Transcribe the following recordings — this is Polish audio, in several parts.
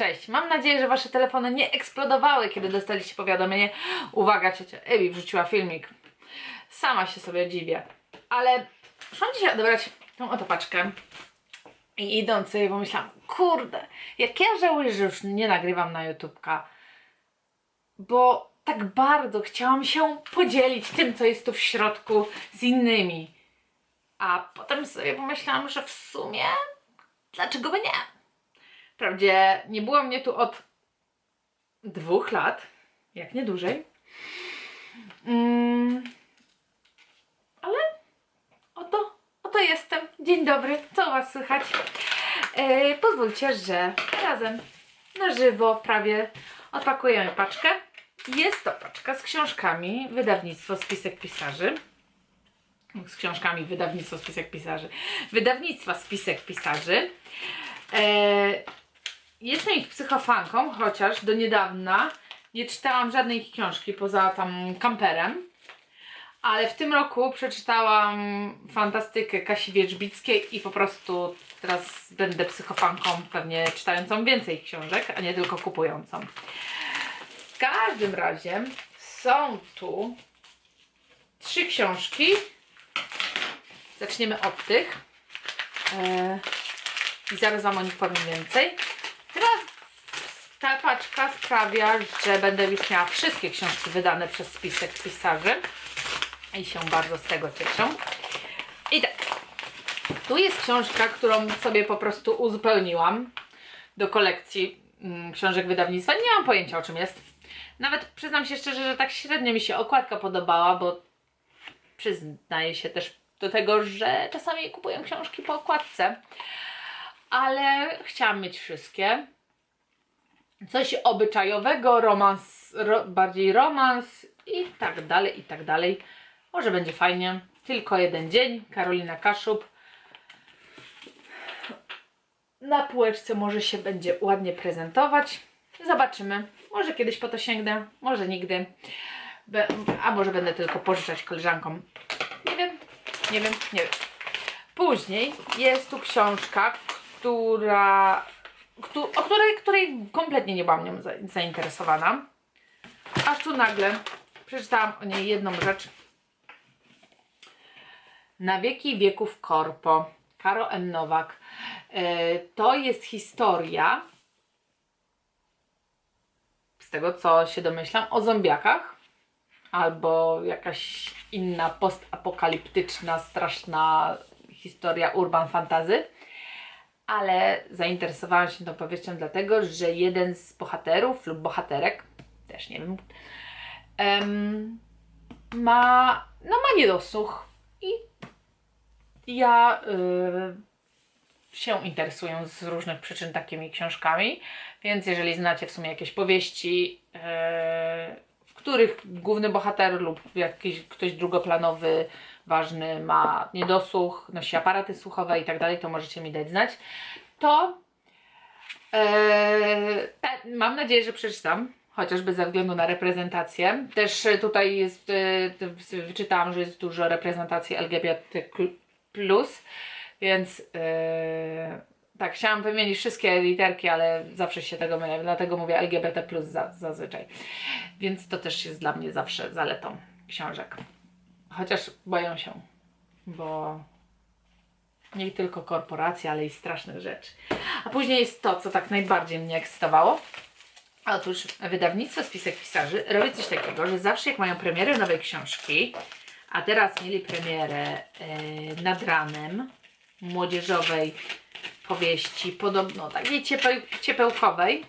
Cześć, mam nadzieję, że wasze telefony nie eksplodowały, kiedy dostaliście powiadomienie. Uwaga, ciocia Ewi wrzuciła filmik. Sama się sobie dziwię. Ale szłam dzisiaj odebrać tą oto paczkę. I idąc sobie pomyślałam, kurde, jak ja żałuję, że już nie nagrywam na YouTubka. Bo tak bardzo chciałam się podzielić tym, co jest tu w środku z innymi. A potem sobie pomyślałam, że w sumie dlaczego by nie? Wprawdzie nie było mnie tu od dwóch lat, jak nie dłużej. Mm, ale oto, oto jestem. Dzień dobry, co u Was słychać? E, pozwólcie, że razem na żywo prawie odpakujemy paczkę. Jest to paczka z książkami wydawnictwo Spisek Pisarzy. Z książkami wydawnictwo Spisek Pisarzy. Wydawnictwa Spisek Pisarzy. E, Jestem ich psychofanką, chociaż do niedawna nie czytałam żadnej ich książki poza tam kamperem. Ale w tym roku przeczytałam fantastykę Kasi Wierzbickiej i po prostu teraz będę psychofanką, pewnie czytającą więcej książek, a nie tylko kupującą. W każdym razie są tu trzy książki. Zaczniemy od tych. E, I zaraz Wam o nich powiem więcej. Ta paczka sprawia, że będę już miała wszystkie książki wydane przez spisek pisarzy i się bardzo z tego cieszę. I tak, tu jest książka, którą sobie po prostu uzupełniłam do kolekcji mm, książek wydawnictwa. Nie mam pojęcia o czym jest. Nawet przyznam się szczerze, że tak średnio mi się okładka podobała, bo przyznaję się też do tego, że czasami kupuję książki po okładce ale chciałam mieć wszystkie. Coś obyczajowego, romans, ro, bardziej romans i tak dalej, i tak dalej. Może będzie fajnie. Tylko jeden dzień. Karolina Kaszub. Na półeczce może się będzie ładnie prezentować. Zobaczymy. Może kiedyś po to sięgnę, może nigdy. Be, a może będę tylko pożyczać koleżankom. Nie wiem, nie wiem, nie wiem. Później jest tu książka, która, któ- o której, której kompletnie nie byłam nią za- zainteresowana. Aż tu nagle przeczytałam o niej jedną rzecz. Na wieki wieków korpo. Karo M. Nowak. E, To jest historia, z tego co się domyślam, o zombiakach. Albo jakaś inna postapokaliptyczna, straszna historia urban fantazy ale zainteresowałam się tą powieścią dlatego, że jeden z bohaterów lub bohaterek, też nie wiem, em, ma, no ma niedosłuch i ja y, się interesuję z różnych przyczyn takimi książkami, więc jeżeli znacie w sumie jakieś powieści, y, w których główny bohater lub jakiś ktoś drugoplanowy ważny ma niedosłuch, nosi aparaty słuchowe i tak dalej, to możecie mi dać znać. To ta- mam nadzieję, że przeczytam, chociażby ze względu na reprezentację. Też tutaj jest, e, wyczytałam, że jest dużo reprezentacji LGBT+, więc e, tak, chciałam wymienić wszystkie literki, ale zawsze się tego mylę, dlatego mówię LGBT+, za, zazwyczaj. Więc to też jest dla mnie zawsze zaletą książek. Chociaż boją się, bo nie tylko korporacje, ale i strasznych rzeczy. A później jest to, co tak najbardziej mnie ekscytowało. Otóż wydawnictwo Spisek Pisarzy robi coś takiego, że zawsze jak mają premierę nowej książki, a teraz mieli premierę e, nad ranem młodzieżowej powieści, podobno takiej ciepeł, ciepełkowej,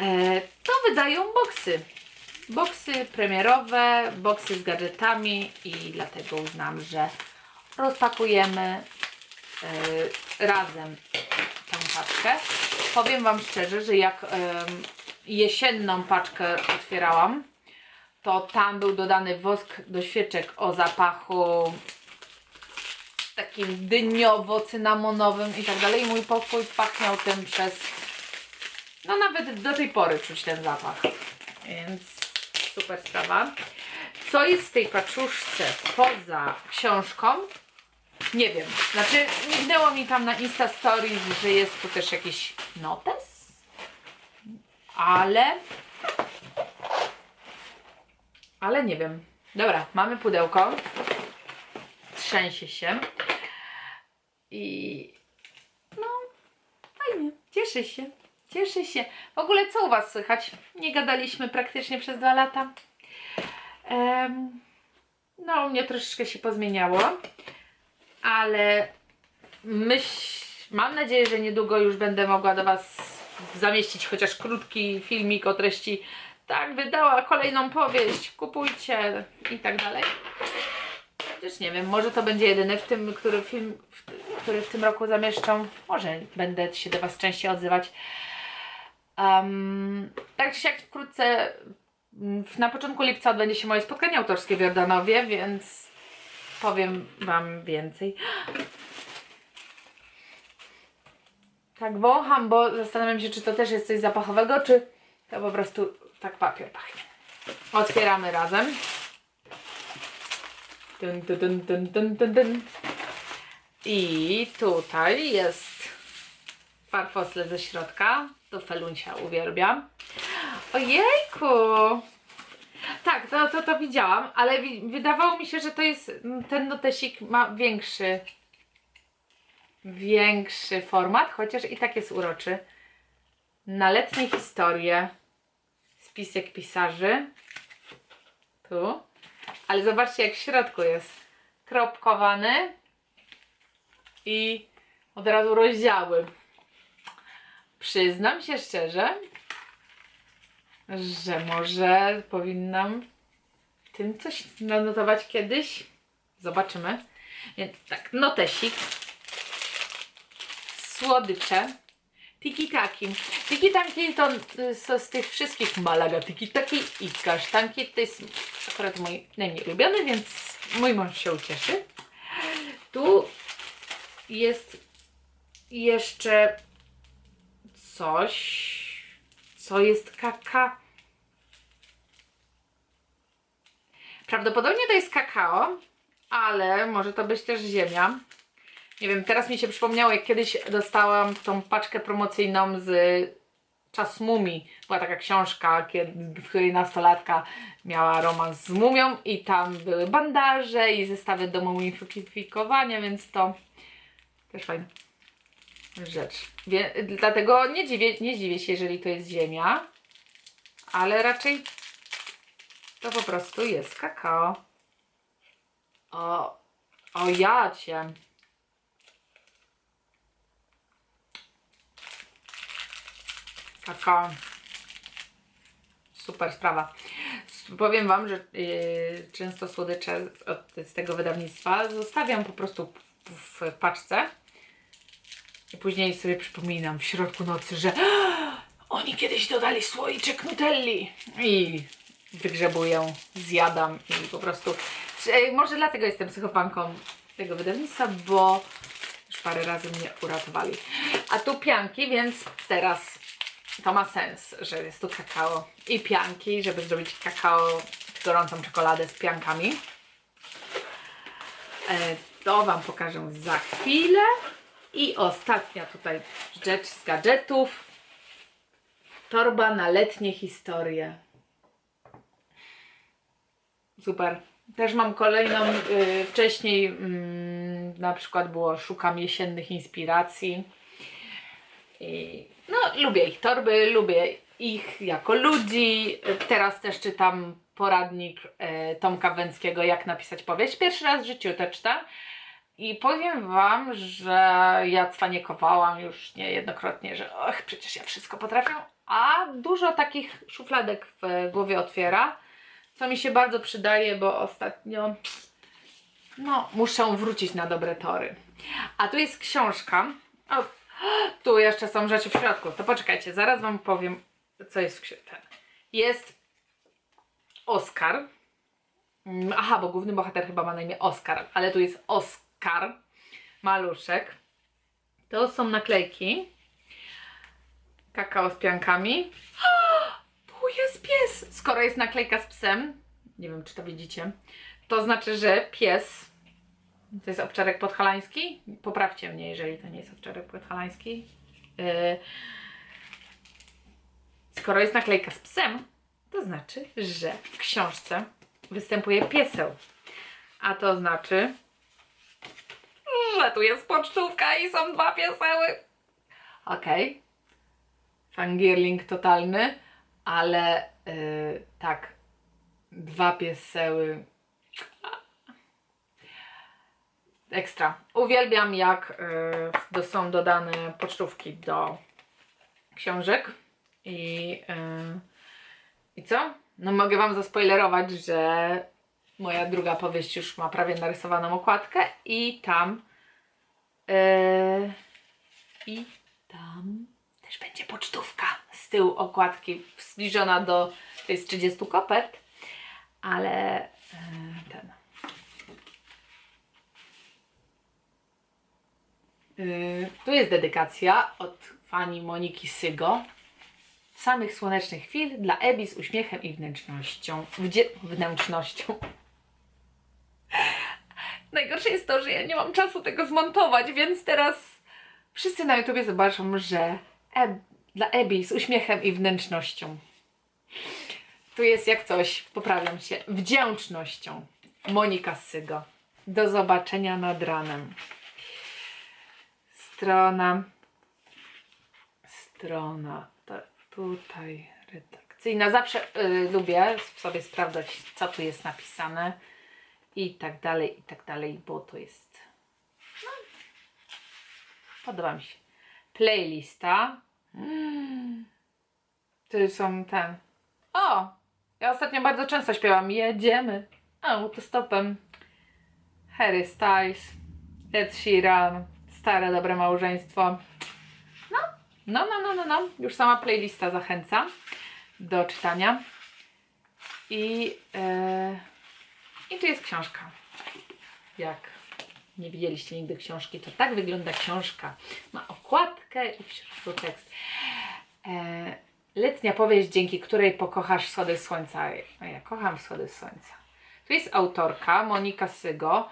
e, to wydają boksy boksy premierowe, boksy z gadżetami i dlatego uznam, że rozpakujemy y, razem tę paczkę. Powiem Wam szczerze, że jak ym, jesienną paczkę otwierałam, to tam był dodany wosk do świeczek o zapachu takim dyniowo-cynamonowym i tak dalej. I mój pokój pachniał tym przez no nawet do tej pory czuć ten zapach. Więc super sprawa. Co jest w tej paczuszce poza książką? Nie wiem. Znaczy, mignęło mi tam na Insta Stories, że jest tu też jakiś notes. ale ale nie wiem. Dobra, mamy pudełko. Trzęsie się. I no, fajnie. Cieszę się. Cieszę się. W ogóle co u Was słychać? Nie gadaliśmy praktycznie przez dwa lata. Em, no, u mnie troszeczkę się pozmieniało, ale myśl, mam nadzieję, że niedługo już będę mogła do Was zamieścić chociaż krótki filmik o treści tak, wydała kolejną powieść, kupujcie i tak dalej. Chociaż nie wiem, może to będzie jedyny w tym, który film, w, który w tym roku zamieszczą. Może będę się do Was częściej odzywać. Um, tak czy siak wkrótce, mm, na początku lipca odbędzie się moje spotkanie autorskie w Jordanowie, więc powiem Wam więcej. Tak wącham, bo zastanawiam się, czy to też jest coś zapachowego, czy to po prostu tak papier pachnie. Otwieramy razem. Dun, dun, dun, dun, dun, dun. I tutaj jest farfosle ze środka. To Felunsia uwielbiam. Ojejku! Tak, to, to, to widziałam, ale wi- wydawało mi się, że to jest ten notesik ma większy większy format, chociaż i tak jest uroczy. Na letnie historie spisek pisarzy. Tu. Ale zobaczcie, jak w środku jest kropkowany i od razu rozdziały. Przyznam się szczerze, że może powinnam tym coś nanotować kiedyś. Zobaczymy. Więc tak, notesik. Słodycze. Tiki-taki. Tiki-taki to są z tych wszystkich Malaga tiki-taki i kasztanki. To jest akurat mój najmniej ulubiony, więc mój mąż się ucieszy. Tu jest jeszcze coś, co jest kaka. Prawdopodobnie to jest kakao, ale może to być też ziemia. Nie wiem, teraz mi się przypomniało, jak kiedyś dostałam tą paczkę promocyjną z Czas Mumii. Była taka książka, kiedy, w której nastolatka miała romans z mumią i tam były bandaże i zestawy do mumifikowania, więc to też fajna rzecz. Wie, dlatego nie dziwię, nie dziwię się, jeżeli to jest ziemia, ale raczej to po prostu jest kakao. O, o jacie. Kakao. Super sprawa. Powiem Wam, że yy, często słodycze z, od, z tego wydawnictwa zostawiam po prostu w, w paczce i później sobie przypominam w środku nocy, że oni kiedyś dodali słoiczek Nutelli i wygrzebuję, zjadam i po prostu Czy- może dlatego jestem psychofanką tego wydawnictwa, bo już parę razy mnie uratowali. A tu pianki, więc teraz to ma sens, że jest tu kakao i pianki, żeby zrobić kakao, gorącą czekoladę z piankami. E, To Wam pokażę za chwilę. I ostatnia tutaj rzecz z gadżetów. Torba na letnie historie. Super. Też mam kolejną, y, wcześniej mm, na przykład było Szukam jesiennych inspiracji. I, no, lubię ich torby, lubię ich jako ludzi. Teraz też czytam poradnik e, Tomka Węckiego, jak napisać powieść. Pierwszy raz w życiu to czytam. I powiem Wam, że ja cwaniekowałam już niejednokrotnie, że och, przecież ja wszystko potrafię. A dużo takich szufladek w głowie otwiera, co mi się bardzo przydaje, bo ostatnio no, muszę wrócić na dobre tory. A tu jest książka. O, tu jeszcze są rzeczy w środku. To poczekajcie, zaraz Wam powiem, co jest w środku. Jest Oskar. Mm, Aha, bo główny bohater chyba ma na imię Oskar, ale tu jest Oskar, maluszek. To są naklejki. Kakao z piankami. Tu jest pies! Skoro jest naklejka z psem, nie wiem czy to widzicie, to znaczy, że pies to jest owczarek podhalański? Poprawcie mnie, jeżeli to nie jest owczarek podhalański. Yy, skoro jest naklejka z psem, to znaczy, że w książce występuje pieseł. A to znaczy, że tu jest pocztówka i są dwa pieseły. Okej. Fangirling totalny, ale yy, tak, dwa pieseły. Ekstra. Uwielbiam, jak yy, są dodane pocztówki do książek. I, yy, I co? No mogę Wam zaspoilerować, że moja druga powieść już ma prawie narysowaną okładkę i tam yy, i tam też będzie pocztówka z tyłu okładki zbliżona do to jest 30 kopert, ale yy, ten Yy, tu jest dedykacja od fani Moniki Sygo. Samych słonecznych chwil dla Ebi z uśmiechem i wnętrznością. Wdzie- wnętrznością. Najgorsze jest to, że ja nie mam czasu tego zmontować, więc teraz wszyscy na YouTubie zobaczą, że Eb- dla Ebi z uśmiechem i wnętrznością. Tu jest jak coś, poprawiam się, wdzięcznością. Monika Sygo. Do zobaczenia nad ranem. Strona. Strona. To tutaj redakcyjna. Zawsze y, lubię sobie sprawdzać, co tu jest napisane. I tak dalej, i tak dalej, bo to jest. No, podoba mi się. Playlista. Mm. Tu są ten. O! Ja ostatnio bardzo często śpiewam. Jedziemy autostopem. Harry Styles, Ed Sheeran, Stare Dobre Małżeństwo. No, no, no, no, no, no. Już sama playlista zachęca do czytania. I, e, I tu jest książka. Jak nie widzieliście nigdy książki, to tak wygląda książka. Ma okładkę i w środku tekst. E, letnia powieść, dzięki której pokochasz wschody słońca. A ja kocham wschody słońca. Tu jest autorka Monika Sygo.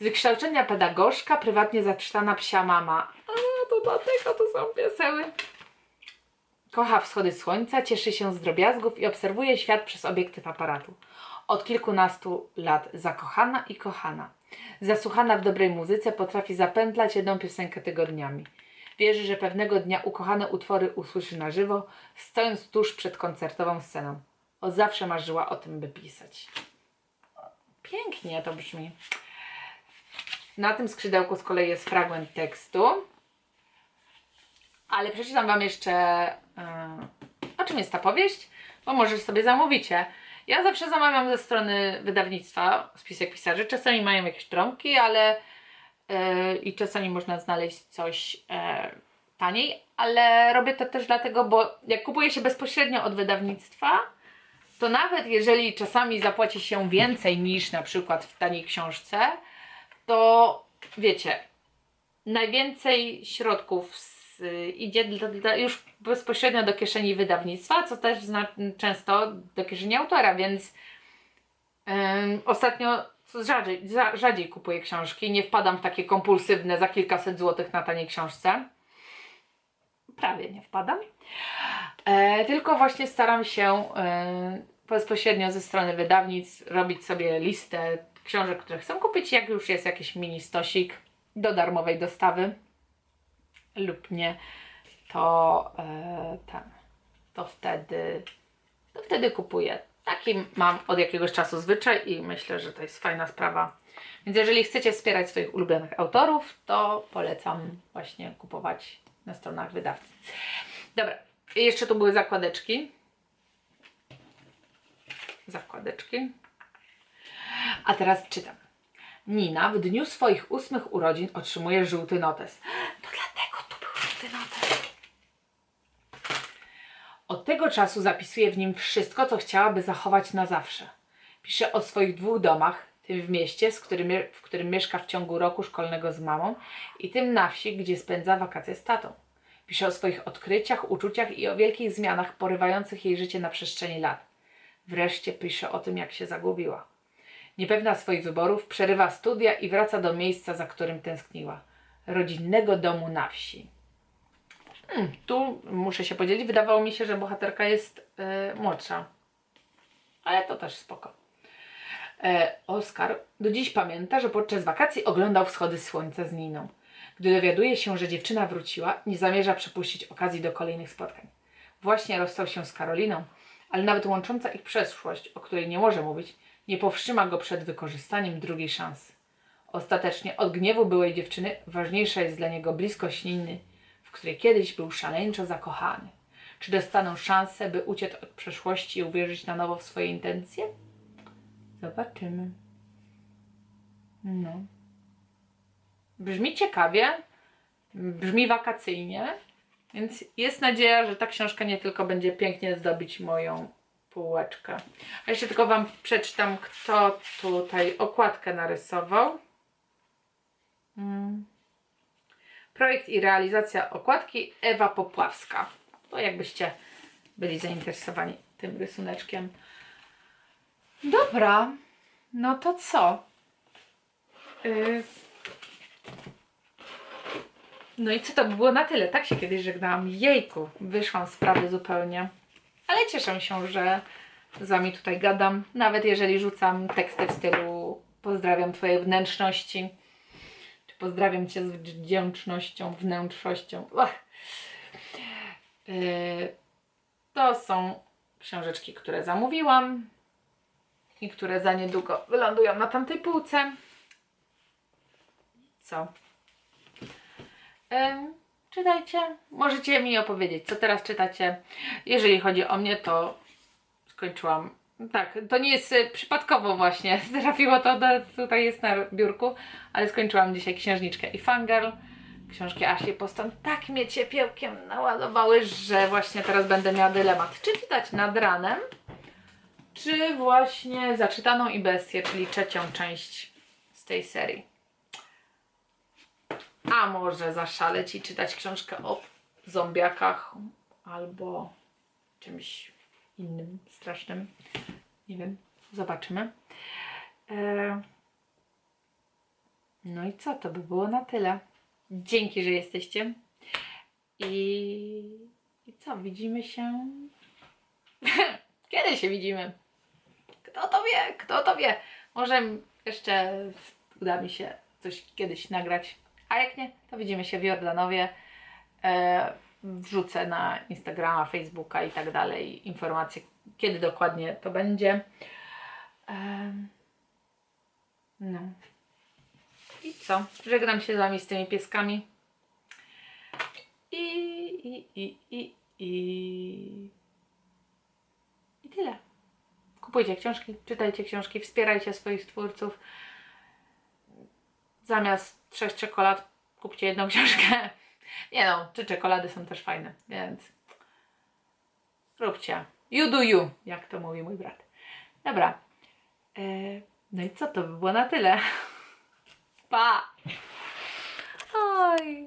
Z wykształcenia pedagogzka, prywatnie zaczytana psia mama. A, to dlatego to są pieseły. Kocha wschody słońca, cieszy się z drobiazgów i obserwuje świat przez obiektyw aparatu. Od kilkunastu lat zakochana i kochana. Zasłuchana w dobrej muzyce potrafi zapętlać jedną piosenkę tygodniami. Wierzy, że pewnego dnia ukochane utwory usłyszy na żywo, stojąc tuż przed koncertową sceną. Od zawsze marzyła o tym, by pisać. Pięknie to brzmi. Na tym skrzydełku z kolei jest fragment tekstu. Ale przeczytam Wam jeszcze, yy, o czym jest ta powieść, bo może sobie zamówicie. Ja zawsze zamawiam ze strony wydawnictwa Spisek Pisarzy. Czasami mają jakieś trąbki, ale yy, i czasami można znaleźć coś yy, taniej, ale robię to też dlatego, bo jak kupuje się bezpośrednio od wydawnictwa, to nawet jeżeli czasami zapłaci się więcej niż na przykład w taniej książce, to wiecie, najwięcej środków z, idzie dla, dla, już bezpośrednio do kieszeni wydawnictwa, co też zna, często do kieszeni autora, więc ym, ostatnio rzadziej, za- rzadziej kupuję książki, nie wpadam w takie kompulsywne za kilkaset złotych na taniej książce. Prawie nie wpadam. E, tylko właśnie staram się e, bezpośrednio ze strony wydawnictw robić sobie listę książek, które chcę kupić, jak już jest jakiś mini stosik do darmowej dostawy lub nie, to e, ten, to wtedy, to wtedy kupuję. Taki mam od jakiegoś czasu zwyczaj i myślę, że to jest fajna sprawa. Więc jeżeli chcecie wspierać swoich ulubionych autorów, to polecam właśnie kupować na stronach wydawcy. Dobra, i jeszcze tu były zakładeczki. Zakładeczki. A teraz czytam. Nina w dniu swoich ósmych urodzin otrzymuje żółty notes. To dlatego notes. Od tego czasu zapisuje w nim wszystko, co chciałaby zachować na zawsze. Pisze o swoich dwóch domach, tym w mieście, z którym, w którym mieszka w ciągu roku szkolnego z mamą i tym na wsi, gdzie spędza wakacje z tatą. Pisze o swoich odkryciach, uczuciach i o wielkich zmianach porywających jej życie na przestrzeni lat. Wreszcie pisze o tym, jak się zagubiła. Niepewna swoich wyborów, przerywa studia i wraca do miejsca, za którym tęskniła rodzinnego domu na wsi. Hmm, tu muszę się podzielić. Wydawało mi się, że bohaterka jest e, młodsza. Ale to też spoko. E, Oskar do dziś pamięta, że podczas wakacji oglądał wschody słońca z Niną. Gdy dowiaduje się, że dziewczyna wróciła, nie zamierza przepuścić okazji do kolejnych spotkań. Właśnie rozstał się z Karoliną, ale nawet łącząca ich przeszłość, o której nie może mówić, nie powstrzyma go przed wykorzystaniem drugiej szansy. Ostatecznie od gniewu byłej dziewczyny ważniejsza jest dla niego bliskość Niny, w której kiedyś był szaleńczo zakochany. Czy dostaną szansę, by uciec od przeszłości i uwierzyć na nowo w swoje intencje? Zobaczymy. No. Brzmi ciekawie, brzmi wakacyjnie, więc jest nadzieja, że ta książka nie tylko będzie pięknie zdobić moją półeczkę. A jeszcze tylko Wam przeczytam, kto tutaj okładkę narysował. Mm. Projekt i realizacja okładki Ewa Popławska. To jakbyście byli zainteresowani tym rysuneczkiem. Dobra, no to co? Y, No i co to by było na tyle? Tak się kiedyś żegnałam. Jejku, wyszłam z prawy zupełnie. Ale cieszę się, że z Wami tutaj gadam. Nawet jeżeli rzucam teksty w stylu pozdrawiam Twoje wnętrzności. Pozdrawiam Cię z wdzięcznością, wnętrzością. Ach. Yy, to są książeczki, które zamówiłam i które za niedługo wylądują na tamtej półce. Co? Em, czytajcie. Możecie mi opowiedzieć, co teraz czytacie. Jeżeli chodzi o mnie, to skończyłam. Tak, to nie jest e, przypadkowo właśnie. Trafiło to, do, tutaj jest na biurku, ale skończyłam dzisiaj księżniczkę i fangirl. Książki Ashley Poston tak mnie ciepiełkiem naładowały, że właśnie teraz będę miała dylemat. Czy czytać nad ranem, czy właśnie zaczytaną i bestię, czyli trzecią część z tej serii. A może zaszaleć i czytać książkę o zombiakach albo czymś innym strasznym. Nie wiem, zobaczymy. E... No i co, to by było na tyle. Dzięki, że jesteście. I, I co, widzimy się. Kiedy się widzimy? Kto to wie? Kto to wie? Może jeszcze uda mi się coś kiedyś nagrać. A jak nie, to widzimy się w Jordanowie. E, wrzucę na Instagrama, Facebooka i tak dalej informacje, kiedy dokładnie to będzie. No. I co? Żegnam się z Wami z tymi pieskami. I, i, i, i, i, i tyle. Kupujcie książki, czytajcie książki, wspierajcie swoich twórców. Zamiast trzech czekolad kupcie jedną książkę. Nie no, czy czekolady są też fajne, więc róbcie. You do you, jak to mówi mój brat. Dobra. E, no i co to by było na tyle? Pa! Oj.